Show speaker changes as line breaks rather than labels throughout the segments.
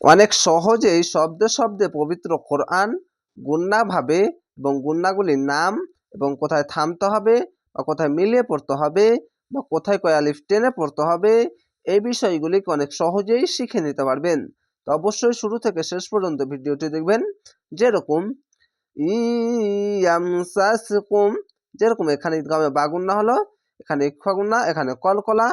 অনেক সহজেই শব্দে শব্দে পবিত্র কোরআন গুন্নাভাবে এবং গুন্নাগুলির নাম এবং কোথায় থামতে হবে বা কোথায় মিলিয়ে পড়তে হবে বা কোথায় কয় আলিফ টেনে পড়তে হবে, এই বিষয়গুলিকে অনেক সহজেই শিখে নিতে পারবেন। তো অবশ্যই শুরু থেকে শেষ পর্যন্ত ভিডিওটি দেখবেন। যেরকম, ইয়ামসাসকুম যেরকম এখানে ঈদগামে বাগুন্না হলো, এখানে ইকফা গুন্না, এখানে কলকলা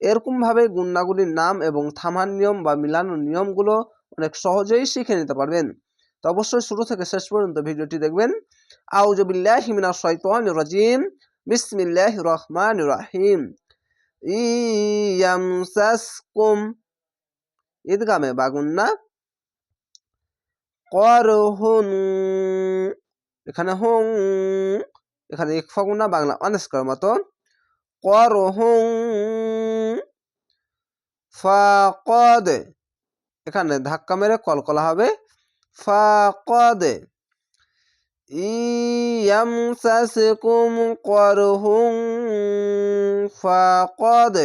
এরকম ভাবে গুন্নাগুলির নাম এবং থামার নিয়ম বা মিলানোর নিয়মগুলো অনেক সহজেই শিখে নিতে পারবেন। তো অবশ্যই শুরু থেকে শেষ পর্যন্ত ভিডিওটি দেখবেন। আউজবিল্লাহি মিনাশ শাইতানির রাজিম। বিসমিল্লাহির রহমানির রহিম। ইয়ামসাসকুম। ঈদগামে বাগুন্না করহুন। এখানে হুং। এখানে ইকফা গুন্না বাংলা অনেস্কার মতো। করহুন। ফাকদ। এখানে ধাক্কা মেরে কলকলা হবে। ফাকদ। ইয়ামসাসকুম করহুম। ফাকদ।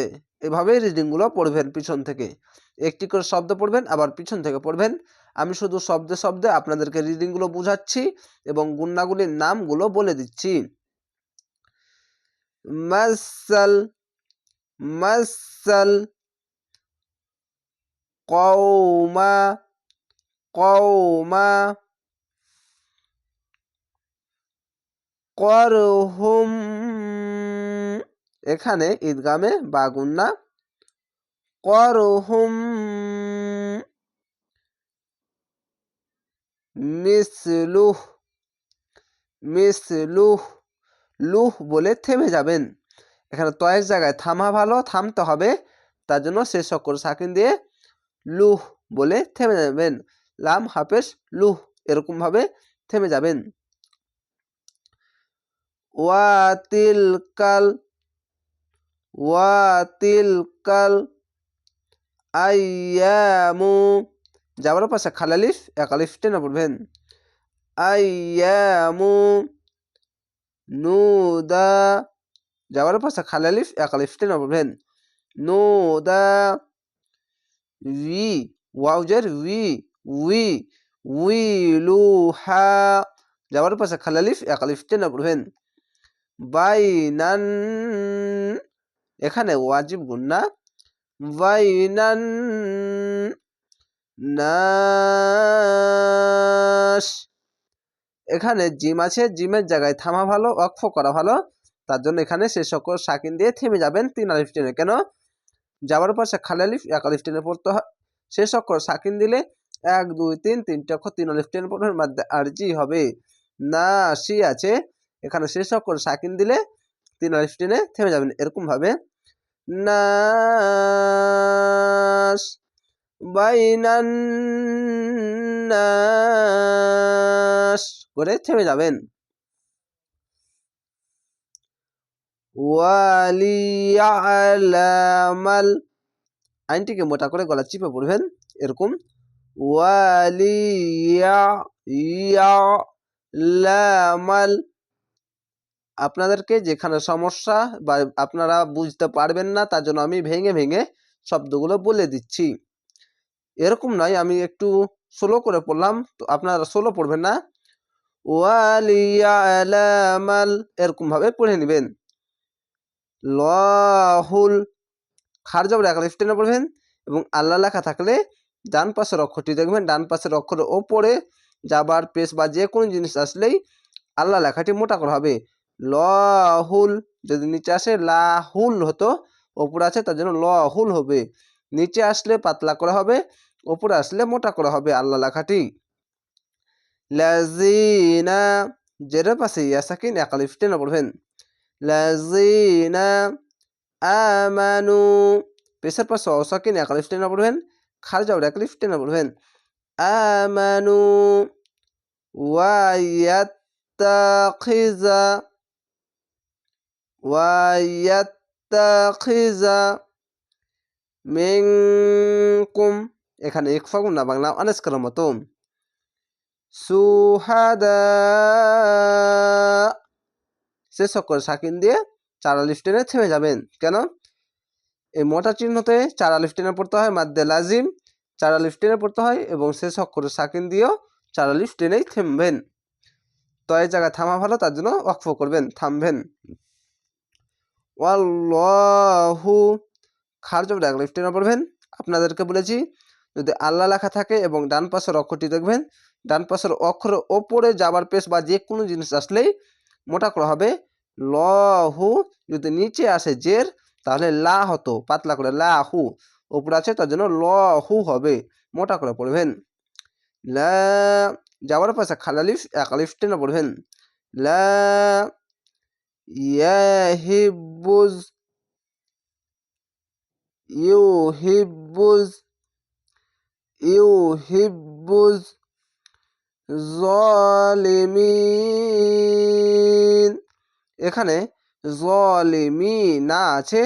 এভাবে রিডিংগুলো পড়বেন পিছন থেকে। একটি করে শব্দ পড়বেন, আবার পিছন থেকে পড়বেন। আমি শুধু শব্দে শব্দে আপনাদেরকে রিডিংগুলো বুঝাচ্ছি এবং গুন্নাগুলির নামগুলো বলে দিচ্ছি। মাসাল মাসাল কৌমা কৌমা করহুম, এখানে ঈদগামে বাগুন্না করহুম, মিসলুহ মিসলুহ, লুহ বলে থেমে যাবেন। এখানে তয়ের জায়গায় থামা ভালো, থামতে হবে। তার জন্য শেষ অক্ষর সাকিন দিয়ে লুহ বলে থেমে যাবেন। লাম হাফেজ লুহ এরকমভাবে থেমে যাবেন। ওয়াতিল কাল ওয়াতিল কাল আইয়ামু যাওয়ার পাশে খালালিফ একালিফ টেনে পড়বেন। আইয়ামু নুদা যাওয়ার পাশে খালালিফ একালিফ টেনে পড়বেন। নুদা উই ওয়াউজের উই উই উইলুহা যাওয়ার পাশে খালালিফ একালিফ টেনে পড়বেন বাইনান এখানে ওয়াজিব গুন্না বাইনান নাস এখানে জিম আছে, জিমের জায়গায় থামা ভালো অক্ষ করা ভালো। তার জন্য এখানে সে সকল সাকিন দিয়ে থেমে যাবেন তিন আলিফ টেনে। কেন? যাওয়ার পাশে খালি আলিফ এক আলিফ টেনে পড়তে হয়। সে সকল সাকিন দিলে এক, দুই, তিন, তিনটে অক্ষর তিন আলিফ টেনে পড়বে মধ্যে আর জি হবে। না, সি আছে। এখানে শেষ অক্ষর সাকিন দিলে তিন আলিফ টেনে থেমে যাবেন এরকমভাবে। নাস বাইনান্নাস করে থেমে যাবেন। ওয়ালিয়ালামাল আইনটিকে মোটা করে গলা চিপে পড়বেন, এরকম। ওয়ালিয়া লামাল। আপনাদেরকে যেখানে সমস্যা বা আপনারা বুঝতে পারবেন না, তার জন্য আমি ভেঙে ভেঙে শব্দগুলো বলে দিচ্ছি। এরকম নয়, আমি একটু স্লো করে পড়লাম, তো আপনারা স্লো পড়বেন না। ওয়ালিয়ালামাল এরকমভাবে পড়ে নেবেন। লহুল খার জবর এক টেনে পড়বেন এবং আল্লাহ লেখা থাকলে ডান পাশের অক্ষরটি দেখবেন, ডান পাশের অক্ষর ওপরে যাবার পেশ বা যে কোনো জিনিস আসলেই আল্লাহ লেখাটি মোটা করা হবে। লহুল যদি নিচে আসে, লাহুল হতো, ওপরে আছে তার জন্য লহুল হবে। নিচে আসলে পাতলা করা হবে, ওপরে আসলে মোটা করা হবে আল্লাহ লেখাটি। লাজিনা জেরের পাশে ইয়াসাকিন একালিফ টেনে পড়বেন লাজিনা আমানু। পেশের পাশে অসাকিন একালিফ টেনে পড়বেন। খারজাউর একালিফ টেনে পড়বেন। আমানু ওয়াইয়াত্তাখিজা ওয়াইয়াত্তাখিজা মিনকুম। এখানে ইকফা গুন্না বাংলা অনেস্কার মতো সুহাদা শেষ অক্ষর সাকিন দিয়ে চারা আলিফ টেনে থেমে যাবেন। কেন? এই মোটা চিহ্নতে চারা আলিফ টেনে পড়তে হয় মাদ্দে লাজিম। চারা আলিফ টেনে পড়তে হয় এবং শেষ অক্ষরে সাকিন দিয়েও চারা আলিফ টেনেই থেমবেন। তো এই জায়গায় থামা ভালো, তার জন্য অক্ষ করবেন, থামবেন। ওয়াল্লাহু, খার জবর এক আলিফ টেনে পড়বেন। আপনাদেরকে বলেছি, যদি আল্লাহ লেখা থাকে এবং ডান পাশের অক্ষরটি দেখবেন, ডান পাশের অক্ষরের ওপরে যাবার পেশ বা যে কোনো জিনিস আসলেই মোটা করা হবে। লহু যদি নিচে আসে জের, তাহলে লা হতো পাতলা করে লা হু ওপরে আছে, তার জন্য ল হু হবে। মোটা করে পড়বেন। লা, যাওয়ার পাশে খালালিফ একালিফ টেনে পড়বেন। লা, ইয়াহিবুজ, ইউহিবুজ ইউহিবুজ। জলিমিন। এখানে জলিমি না আছে,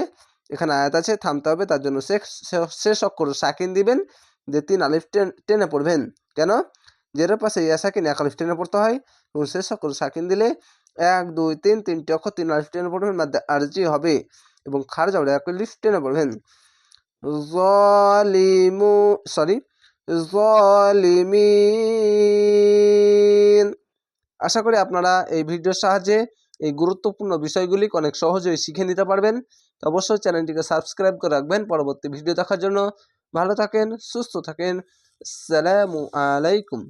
এখানে আয়াত আছে, থামতে হবে, তার জন্য শেষ অক্ষর সাকিন দিবেন, যে তিন আলিফ টেন পড়বেন। কেন? যের পাশে ইয়া সাকিন, এক আলিফ টেনে পড়তে হয়, এবং শেষ অক্ষর সাকিন দিলে এক, দুই, তিন, তিনটি অক্ষর তিন আলিফ টেনে পড়বেন, মাধ্যমে আরজি হবে, এবং খার যাবে এক আলিফ টেনে পড়বেন। জলিমু সরি জলিমিন আশা করি আপনারা এই ভিডিওর সাহায্যে এই গুরুত্বপূর্ণ বিষয়গুলি অনেক সহজেই শিখে নিতে পারবেন। তো অবশ্যই চ্যানেলটিকে সাবস্ক্রাইব করে রাখবেন। পরবর্তী ভিডিও দেখার জন্য ভালো থাকেন, সুস্থ থাকেন। সালামু আলাইকুম।